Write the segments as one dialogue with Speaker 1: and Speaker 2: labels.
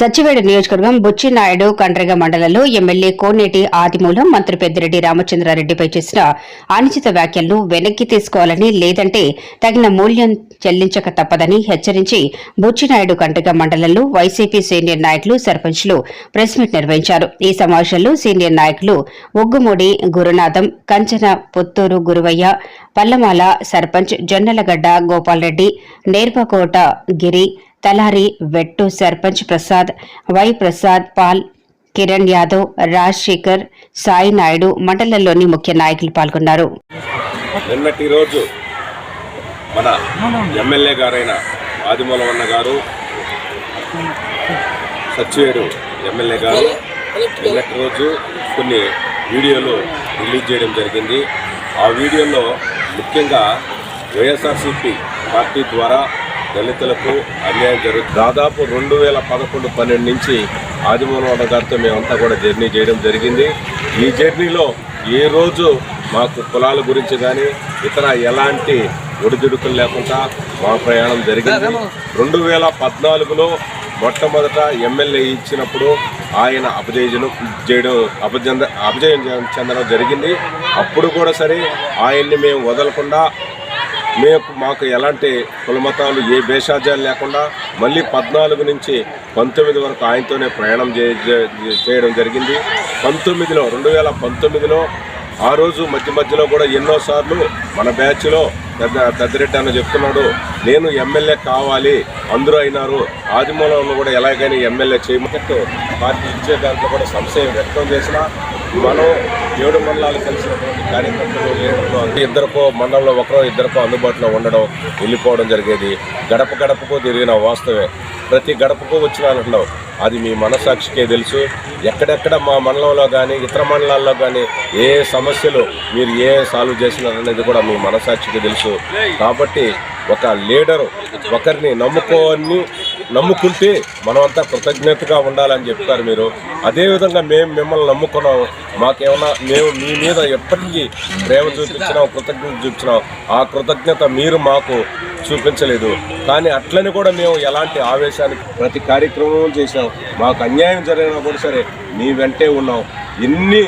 Speaker 1: సచివేడు నియోజకవర్గం బుచ్చినాయుడు కండ్రగ మండలంలో ఎమ్మెల్యే కోనేటి ఆదిమూలం మంత్రి పెద్దిరెడ్డి రామచంద్రారెడ్డిపై చేసిన అనుచిత వ్యాఖ్యలను వెనక్కి తీసుకోవాలని లేదంటే తగిన మూల్యం చెల్లించక తప్పదని హెచ్చరించి బుచ్చినాయుడు కండ్రగ మండలంలో వైసీపీ సీనియర్ నాయకులు సర్పంచ్లు ప్రెస్ మీట్ నిర్వహించారు. ఈ సమావేశంలో సీనియర్ నాయకులు ఒగ్గుమూడి గురునాథం కంచన పుత్తూరు గురువయ్య పల్లమాల సర్పంచ్ జొన్నలగడ్డ గోపాల్రెడ్డి నేర్పకోట గిరి తలారి వెట్టు సర్పంచ్ ప్రసాద్ వై ప్రసాద్ పాల్ కిరణ్ యాదవ్ రాజశేఖర్ సాయి నాయుడు మండలంలోని ముఖ్య నాయకులు పాల్గొన్నారు.
Speaker 2: నిన్నటి రోజు మన ఎమ్మెల్యే గారైన ఆదిమూలవన్న గారు సచివేడు ఎమ్మెల్యే గారు నిన్నటి రోజు కొన్ని వీడియోలు రిలీజ్ చేయడం జరిగింది. ఆ వీడియోలో ముఖ్యంగా వైఎస్ఆర్సీపీ పార్టీ ద్వారా దళితులకు అన్యాయం జరుగుతుంది దాదాపు రెండు వేల పదకొండు పన్నెండు నుంచి ఆదిమూలవన్న గారితో మేమంతా కూడా జర్నీ చేయడం జరిగింది. ఈ జర్నీలో ఏ రోజు మాకు కులాల గురించి కానీ ఇతర ఎలాంటి ఒడిదుడుకులు లేకుండా మా ప్రయాణం జరిగింది. రెండు వేల పద్నాలుగులో మొట్టమొదట ఎమ్మెల్యే ఇచ్చినప్పుడు ఆయన అపజయం చేయడం అపజంద అపజయం చెందడం జరిగింది. అప్పుడు కూడా సరే ఆయన్ని మేము వదలకుండా మేము మాకు ఎలాంటి కులమతాలు ఏ భేషాజాలు లేకుండా మళ్ళీ పద్నాలుగు నుంచి పంతొమ్మిది వరకు ఆయనతోనే ప్రయాణం చే- చేయడం జరిగింది. పంతొమ్మిదిలో రెండు వేల పంతొమ్మిదిలో ఆ రోజు మధ్య మధ్యలో కూడా ఎన్నోసార్లు మన బ్యాచ్లో పెద్ద పెద్దరెడ్డి అన్న చెప్తున్నాడు నేను ఎమ్మెల్యే కావాలి అందరూ అయినారు. ఆదిమూలంలో కూడా ఎలాగైనా ఎమ్మెల్యే చేయమన్నట్టు పార్టీ ఇచ్చే దాంట్లో కూడా సంశయం వ్యక్తం చేసినా మనం ఏడు మండలాలు కలిసినటువంటి కార్యకర్తలు లీడర్లు ఇద్దరికో మండలంలో ఒకరో ఇద్దరికో అందుబాటులో ఉండడం వెళ్ళిపోవడం జరిగేది. గడప గడపకు తిరిగిన వాస్తవే ప్రతి గడపకు వచ్చిన అంటున్నావు. అది మీ మనసాక్షికే తెలుసు. ఎక్కడెక్కడ మా మండలంలో కానీ ఇతర మండలాల్లో కానీ ఏ సమస్యలు మీరు ఏ సాల్వ్ చేసినారనేది కూడా మీ మనసాక్షికి తెలుసు. కాబట్టి ఒక లీడరు ఒకరిని నమ్ముకోని నమ్ముకుంటే మనమంతా కృతజ్ఞతగా ఉండాలని చెప్తారు మీరు. అదేవిధంగా మేము మిమ్మల్ని నమ్ముకున్నాం. మాకేమన్నా మేము మీ మీద ఎప్పటికీ ప్రేమ చూపించినాం కృతజ్ఞత చూపించినాం. ఆ కృతజ్ఞత మీరు మాకు చూపించలేదు. కానీ అట్లని కూడా మేము ఎలాంటి ఆవేశానికి ప్రతి కార్యక్రమం చేసాం మాకు అన్యాయం జరిగినా కూడా సరే మీ వెంటే ఉన్నాం. ఎన్ని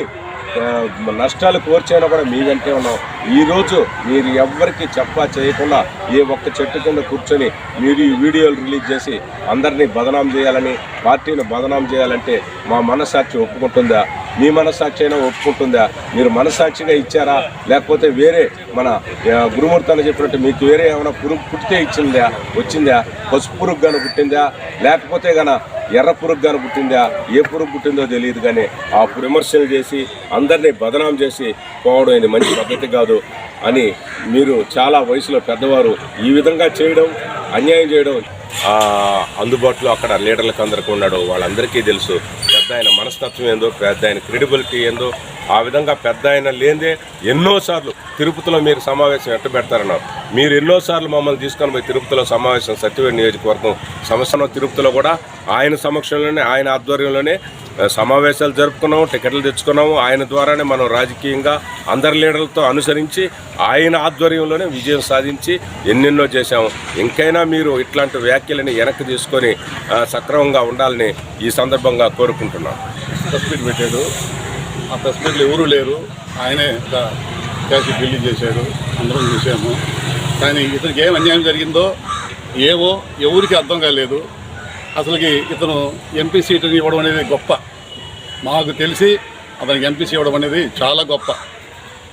Speaker 2: నష్టాలు కోర్చైనా కూడా మీ వెంటే ఉన్నాం ఈరోజు మీరు ఎవ్వరికి చెప్పా చేయకుండా ఏ ఒక్క చెట్టు కింద కూర్చొని మీరు ఈ వీడియోలు రిలీజ్ చేసి అందరినీ బదనాం చేయాలని పార్టీని బదనాం చేయాలంటే మా మనస్సాక్షి ఒప్పుకుంటుందా? మీ మనసాక్షి అయినా ఒప్పుకుంటుందా? మీరు మనస్సాక్షిగా ఇచ్చారా? లేకపోతే వేరే మన ఆ, గురుమూర్తి అని చెప్పినట్టు మీకు వేరే ఏమైనా పురుగు పుట్టితే ఇచ్చిందా? వచ్చిందా? పసుపు పురుగు కానీ పుట్టిందా? లేకపోతే గన ఎర్ర పురుగు కానీ పుట్టిందా ఏ పురుగు పుట్టిందో తెలియదు కానీ ఆ విమర్శలు చేసి అందరినీ బదనాం చేసి పోవడం ఇది మంచి పద్ధతి కాదు అని మీరు చాలా వయసులో పెద్దవారు ఈ విధంగా చేయడం అన్యాయం చేయడం అందుబాటులో అక్కడ లీడర్లకు అందరికీ ఉన్నాడు. వాళ్ళందరికీ తెలుసు. పెద్ద ఆయన మనస్తత్వం ఏందో పెద్ద ఆయన క్రెడిబిలిటీ ఏందో ఆ విధంగా పెద్ద ఆయన లేదే ఎన్నోసార్లు తిరుపతిలో మీరు సమావేశం ఎట్ట పెడతారన్నారు. మీరు ఎన్నోసార్లు మమ్మల్ని తీసుకొని పోయి తిరుపతిలో సమావేశం సత్యవేడి నియోజకవర్గం సంవత్సరం తిరుపతిలో కూడా ఆయన సమక్షంలోనే ఆయన ఆధ్వర్యంలోనే సమావేశాలు జరుపుకున్నాము టికెట్లు తెచ్చుకున్నాము. ఆయన ద్వారానే మనం రాజకీయంగా అందరి లీడర్లతో అనుసరించి ఆయన ఆధ్వర్యంలోనే విజయం సాధించి ఎన్నెన్నో చేశాము. ఇంకైనా మీరు ఇట్లాంటి వ్యాఖ్యలని వెనక్కి తీసుకొని సక్రమంగా ఉండాలని ఈ సందర్భంగా కోరుకుంటున్నాను
Speaker 3: సస్పెండ్ పెట్టాడు ఆ ప్రెస్ మీట్లో ఎవరూ లేరు. ఆయనే క్యాష్ బిల్లు చేశాడు. అందరం చూసాము. కానీ ఇతనికి ఏం అన్యాయం జరిగిందో ఏవో ఎవరికి అర్థం కాలేదు. అసలుకి ఇతను ఎంపీ సీటుని ఇవ్వడం అనేది గొప్ప. మాకు తెలిసి అతనికి ఎంపీసీ ఇవ్వడం అనేది చాలా గొప్ప.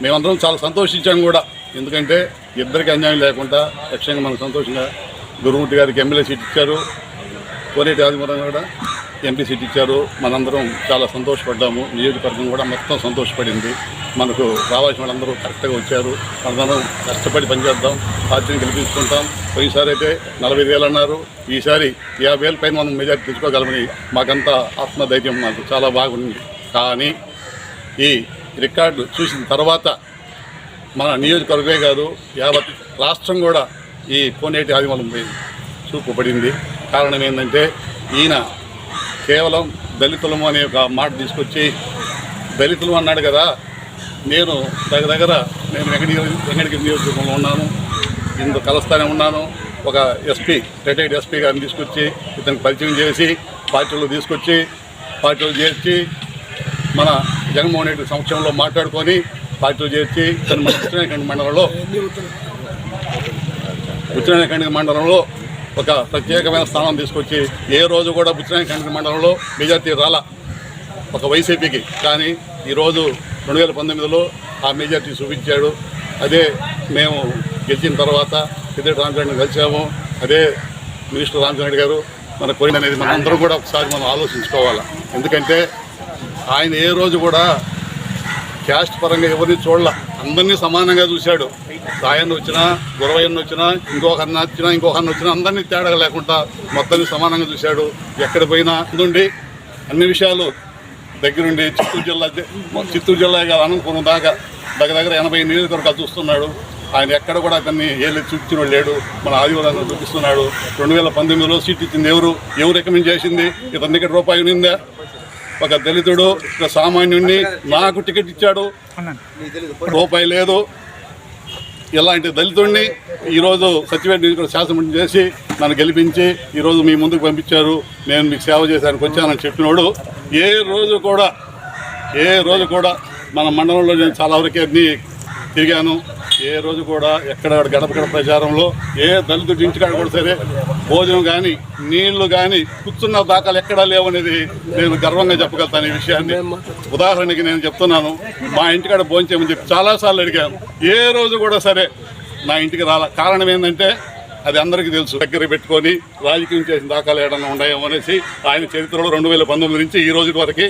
Speaker 3: మేమందరం చాలా సంతోషించాం కూడా. ఎందుకంటే ఇద్దరికి అన్యాయం లేకుండా లక్ష్యంగా మనకు సంతోషంగా గురుమూర్తి గారికి ఎమ్మెల్యే సీట్ ఇచ్చారు. కోనేటి ఆదిమూలం కూడా. ఎంపీ సీట్ ఇచ్చారు. మనందరం చాలా సంతోషపడ్డాము. నియోజకవర్గం కూడా మొత్తం సంతోషపడింది. మనకు రావాల్సిన వాళ్ళందరూ కరెక్ట్గా వచ్చారు. మనందరం కష్టపడి పనిచేద్దాం. పార్టీని గెలిపించుకుంటాం. పోయినసారి అయితే నలభై వేలు అన్నారు. ఈసారి యాభై వేల పైన మనం మెజార్టీ తెచ్చుకోగలమని మాకంతా ఆత్మధైర్యం మాకు చాలా బాగుంది. కానీ ఈ రికార్డు చూసిన తర్వాత మన నియోజకవర్గమే కాదు యావత్ రాష్ట్రం కూడా ఈ కోనేటి ఆదిమలం చూపబడింది కారణం ఏంటంటే ఈయన కేవలం దళితులము అనే ఒక మాట తీసుకొచ్చి దళితులు అన్నాడు కదా నేను దగ్గర దగ్గర నేను వెంకటి వెంకటగిరి నియోజకవర్గంలో ఉన్నాను ఇందు కలుస్తానే ఉన్నాను ఒక ఎస్పీ రిటైర్డ్ ఎస్పీ గారిని తీసుకొచ్చి ఇతనికి పరిచయం చేసి పార్టీలో తీసుకొచ్చి పార్టీలో చేర్చి మన జగన్మోహన్ రెడ్డి సంవత్సరంలో మాట్లాడుకొని పార్టీలో చేర్చి ఇతను మన ఉత్తరాఖండ్ మండలంలో ఉత్తరాఖండ్ మండలంలో ఒక ప్రత్యేకమైన స్థానం తీసుకొచ్చి ఏ రోజు కూడా బుచ్చినాయకండ్రి మండలంలో మెజార్టీ రాల ఒక వైసీపీకి. కానీ ఈరోజు రెండు వేల పంతొమ్మిదిలో ఆ మెజార్టీ చూపించాడు. అదే మేము గెలిచిన తర్వాత పెద్ద రామచంద్ర కలిసాము అదే మినిస్టర్ రామచంద్ర గారు మన కోరిన అనేది మనం అందరం కూడా ఒకసారి మనం ఆలోచించుకోవాలి. ఎందుకంటే ఆయన ఏ రోజు కూడా క్యాస్ట్ పరంగా ఎవరిని చూడాల. అందరినీ సమానంగా చూశాడు. సాయన్న వచ్చినా గురవయ్యన్న వచ్చినా ఇంకొక అన్న వచ్చినా ఇంకొక అన్న వచ్చినా అందరినీ తేడా లేకుండా మొత్తాన్ని సమానంగా చూశాడు. ఎక్కడ పోయినా నుండి అన్ని విషయాలు దగ్గరుండి చిత్తూరు జిల్లా చిత్తూరు జిల్లా అనుకున్న దాకా దగ్గర దగ్గర ఎనభై నియోజకవర్గాలు చూస్తున్నాడు. ఆయన ఎక్కడ కూడా అతన్ని ఏళ్ళు చూపించిన లేడు. మన ఆదివారం చూపిస్తున్నాడు. రెండు వేల పంతొమ్మిదిలో సీట్ ఇచ్చింది ఎవరు? ఎవరు రికమెండ్ చేసింది? ఇతని దగ్గర రూపాయి ఉన్నిందా ఒక దళితుడు ఒక సామాన్యుడిని నాకు టికెట్ ఇచ్చాడు. రూపాయి లేదు. ఇలాంటి దళితుడిని ఈరోజు సత్యవేట నియోజకవర్గ శాసనమండలి చేసి నన్ను గెలిపించి ఈరోజు మీ ముందుకు పంపించారు. నేను మీకు సేవ చేశానికి వచ్చానని చెప్పినోడు ఏ రోజు కూడా ఏ రోజు కూడా మన మండలంలో నేను చాలా వరకు అన్నీ తిరిగాను. ఏ రోజు కూడా ఎక్కడ గడప గడప ప్రచారంలో ఏ దళితుడి ఇంటికాడ కూడా సరే భోజనం కానీ నీళ్ళు కానీ కూర్చున్న దాఖలు ఎక్కడా లేవనేది నేను గర్వంగా చెప్పగలుగుతాను ఈ విషయాన్ని. ఉదాహరణకి నేను చెప్తున్నాను మా ఇంటికాడ భోంచేయమని చెప్పి చాలాసార్లు అడిగాను. ఏ రోజు కూడా సరే నా ఇంటికి రాల. కారణం ఏంటంటే అది అందరికీ తెలుసు. దగ్గర పెట్టుకొని రాజకీయం చేసిన దాఖలు ఏడన్నా ఉన్నాయేమో అనేసి ఆయన చరిత్రలో రెండు వేల పంతొమ్మిది నుంచి ఈ రోజు వరకు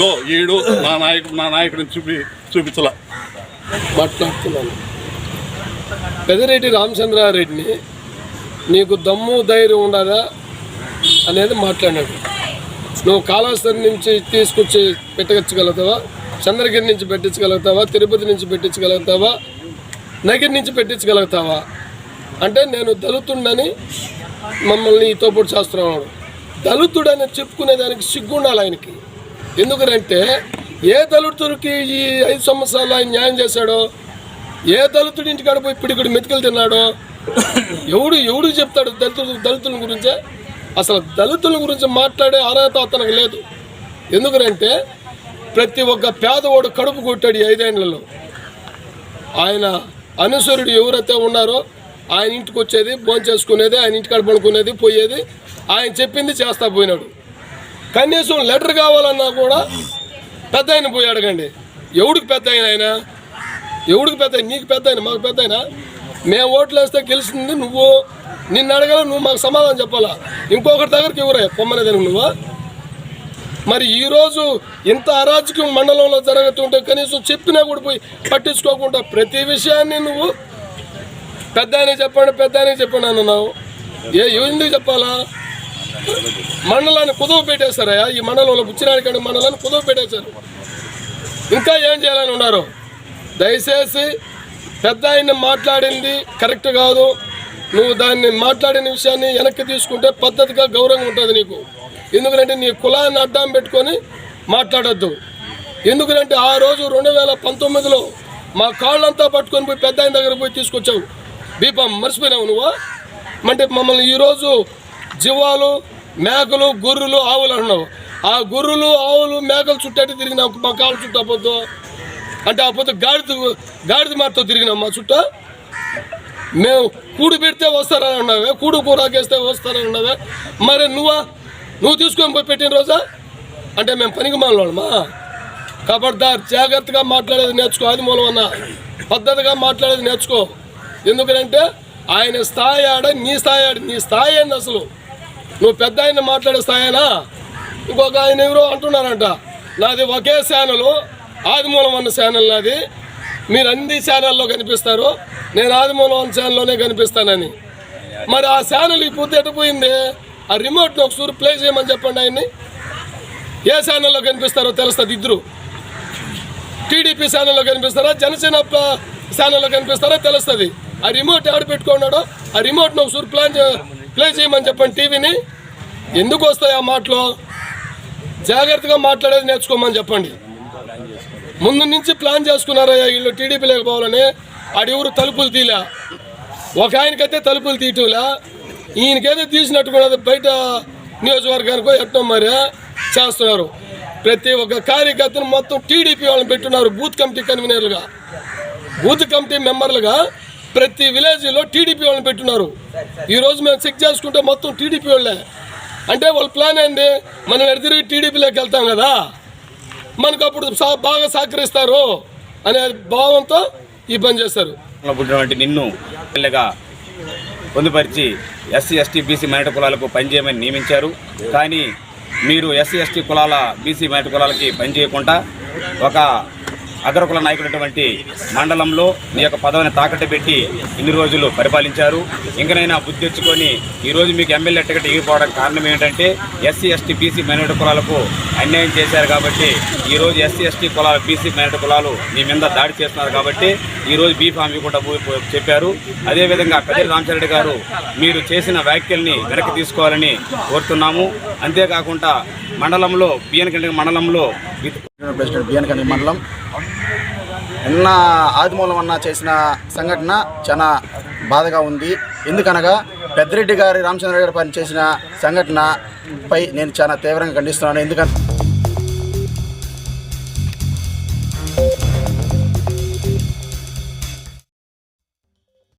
Speaker 3: గో ఈడు నా నాయకుడు నా నాయకుడిని చూపి చూపించలా.
Speaker 4: మాట్లాడుతున్నాను పెదిరెడ్డి రామచంద్రారెడ్డిని నీకు దమ్ము ధైర్యం ఉండదా అనేది మాట్లాడినాడు. నువ్వు కాళాస్త్రి నుంచి తీసుకొచ్చి పెట్టగచ్చగలుగుతావా? చంద్రగిరి నుంచి పెట్టించగలుగుతావా? తిరుపతి నుంచి పెట్టించగలుగుతావా? నగిరి నుంచి పెట్టించగలుగుతావా? అంటే నేను దళితుండని మమ్మల్ని ఈ తోపుడు చేస్తున్నాడు. దళితుడని చెప్పుకునే దానికి సిగ్గుండాలి ఆయనకి. ఎందుకంటే ఏ దళితుడికి ఈ ఐదు సంవత్సరాలు ఆయన న్యాయం చేశాడో ఏ దళితుడి ఇంటికాడ పోయి ఇక్కడ మెతికలు తిన్నాడో? ఎవడు ఎవడు చెప్తాడు దళితులు దళితుల గురించే? అసలు దళితుల గురించి మాట్లాడే అర్హత అతనికి లేదు. ఎందుకంటే ప్రతి ఒక్క పేదవాడు కడుపు కొట్టాడు ఐదేళ్ళలో. ఆయన అనుసరుడు ఎవరైతే ఉన్నారో ఆయన ఇంటికి వచ్చేది భోంచేసుకునేది ఆయన ఇంటికాడ పడుకునేది పోయేది ఆయన చెప్పింది చేస్తా పోయినాడు. కనీసం లెటర్ కావాలన్నా కూడా పెద్ద ఆయన పోయి అడగండి. ఎవడికి పెద్ద ఆయన ఆయన? ఎవడికి పెద్ద నీకు పెద్ద ఆయన మాకు పెద్ద ఆయన? మేము ఓట్లు వేస్తే గెలిచింది నువ్వు. నిన్ను అడగాల నువ్వు మాకు సమాధానం చెప్పాలా? ఇంకొకరి దగ్గరికి ఎవరే పొమ్మనేదానికి నువ్వు? మరి ఈరోజు ఇంత అరాజకం మండలంలో జరుగుతుంటే కనీసం చెప్పినా కూడా పోయి పట్టించుకోకుండా ప్రతి విషయాన్ని నువ్వు పెద్ద చెప్పండి పెద్ద ఆయనకి చెప్పండి అన్నావు. ఏ ఎందుకు చెప్పాలా? మండలాన్ని కుదువు పెట్టేశారయ్యా. ఈ మండలంలో బుచ్చినాడికండి మండలాన్ని కుదువు పెట్టేశారు. ఇంకా ఏం చేయాలని ఉన్నారు? దయచేసి పెద్ద ఆయన మాట్లాడింది కరెక్ట్ కాదు. నువ్వు దాన్ని మాట్లాడిన విషయాన్ని వెనక్కి తీసుకుంటే పద్ధతిగా గౌరవం ఉంటుంది నీకు. ఎందుకంటే నీ కులాన్ని అడ్డం పెట్టుకొని మాట్లాడద్దు. ఎందుకంటే ఆ రోజు రెండు వేల పంతొమ్మిదిలో మా కాళ్ళంతా పట్టుకొని పోయి పెద్ద ఆయన దగ్గర పోయి తీసుకొచ్చావు. దీపం మర్చిపోయినావు నువ్వు? అంటే మమ్మల్ని ఈరోజు జీవాలు మేకలు గొర్రెలు ఆవులు అంటున్నావు. ఆ గొర్రెలు ఆవులు మేకలు చుట్టూ తిరిగినావు. మా కాళ్ళు చుట్టూ అపోద్దు అంటే ఆ పొద్దు గాడిద గాడిద మాటతో తిరిగినాం మా చుట్టూ. మేము కూడు పెడితే వస్తారని అన్నావే కూడు కూరాకేస్తే వస్తారని అన్నావే. మరి నువ్వా? నువ్వు తీసుకొని పోయి పెట్టిన రోజా? అంటే మేము పనికి మాలోడమా కబడ్దార్ జాగ్రత్తగా మాట్లాడేది నేర్చుకో అది మూలం అన్న పద్ధతిగా మాట్లాడేది నేర్చుకో. ఎందుకంటే ఆయన స్థాయి ఆడ నీ స్థాయి ఆడ నీ స్థాయి ఏంది అసలు? నువ్వు పెద్ద ఆయన మాట్లాడే స్థాయినా? ఇంకొక ఆయన ఎవరో అంటున్నారంట. నాది ఒకే ఛానల్. ఆదిమూలం అన్న ఛానల్ నాది. మీరు అన్ని ఛానల్లో కనిపిస్తారు. నేను ఆదిమూలం అన్న ఛానల్లోనే కనిపిస్తానని. మరి ఆ ఛానల్ ఈ పొద్దు ఎటుపోయింది ఆ రిమోట్ని ఒకసారి ప్లే చేయమని చెప్పండి ఆయన్ని. ఏ ఛానల్లో కనిపిస్తారో తెలుస్తుంది ఇద్దరు. టీడీపీ ఛానల్లో కనిపిస్తారా? జనసేన ఛానల్లో కనిపిస్తారా? తెలుస్తుంది. ఆ రిమోట్ ఆడ పెట్టుకున్నాడో ఆ రిమోట్ని ఒకసారి ప్లాన్ ప్లే చేయమని చెప్పండి టీవీని. ఎందుకు వస్తాయి ఆ మాటలు? జాగ్రత్తగా మాట్లాడేది నేర్చుకోమని చెప్పండి. ముందు నుంచి ప్లాన్ చేసుకున్నారయ్యా వీళ్ళు టీడీపీలోకి పోవాలని ఆడెవరు తలుపులు తీలా. ఒక ఆయనకైతే తలుపులు తీయటంలా. ఈయనకైతే తీసినట్టు కూడా బయట నియోజకవర్గానికి ఎట్టడం మరి చేస్తున్నారు. ప్రతి ఒక్క కార్యకర్తను మొత్తం టీడీపీ వాళ్ళని పెట్టున్నారు బూత్ కమిటీ కన్వీనర్లుగా. బూత్ కమిటీ మెంబర్లుగా ప్రతి విలేజ్లో టీడీపీ వాళ్ళని పెట్టున్నారు. ఈరోజు మేము చెక్ చేసుకుంటే మొత్తం టీడీపీ వాళ్ళే. అంటే వాళ్ళ ప్లాన్ ఏంది? మనం ఎడతిరిగి టీడీపీలోకి వెళ్తాం కదా. మనకు అప్పుడు బాగా సహకరిస్తారు అనే భావంతో ఈ పని చేస్తారు.
Speaker 5: పుట్టినటువంటి నిన్ను పొందుపరిచి ఎస్సీ ఎస్టీ బీసీ మైనట కులాలకు పనిచేయమని నియమించారు. కానీ మీరు ఎస్సీ ఎస్టీ కులాల బీసీ మైనట కులాలకి పనిచేయకుండా ఒక అగ్రకుల నాయకుడటువంటి మండలంలో నీ యొక్క పదవిని తాకట్టు పెట్టి ఇన్ని రోజులు పరిపాలించారు. ఇంకనైనా బుద్ధి తెచ్చుకొని ఈరోజు మీకు ఎమ్మెల్యే టికెట్ ఎగిరిపోవడానికి కారణం ఏంటంటే ఎస్సీ ఎస్టీ బీసీ మైనార్టీ కులాలకు అన్యాయం చేశారు కాబట్టి ఈరోజు ఎస్సీ ఎస్టీ కులాలు బీసీ మైనార్టీ కులాలు మీ మీద దాడి చేస్తున్నారు కాబట్టి ఈరోజు బీ ఫామ్ కూడా చెప్పారు. అదేవిధంగా పెద్ద రామచరెడ్డి గారు మీరు చేసిన వ్యాఖ్యల్ని వెనక్కి తీసుకోవాలని కోరుతున్నాము. అంతేకాకుండా మండలంలో బిఎన్ బియ్యనకండి మండలంలో
Speaker 6: ప్రెసిడెంట్ బిఎన్ మండలం. నిన్న ఆదిమూలం అన్న చేసిన సంఘటన చాలా బాధగా ఉంది. ఎందుకనగా పెద్దిరెడ్డి గారి రామచంద్ర గారి పని చేసిన సంఘటనపై నేను చాలా తీవ్రంగా ఖండిస్తున్నాను. ఎందుకంటే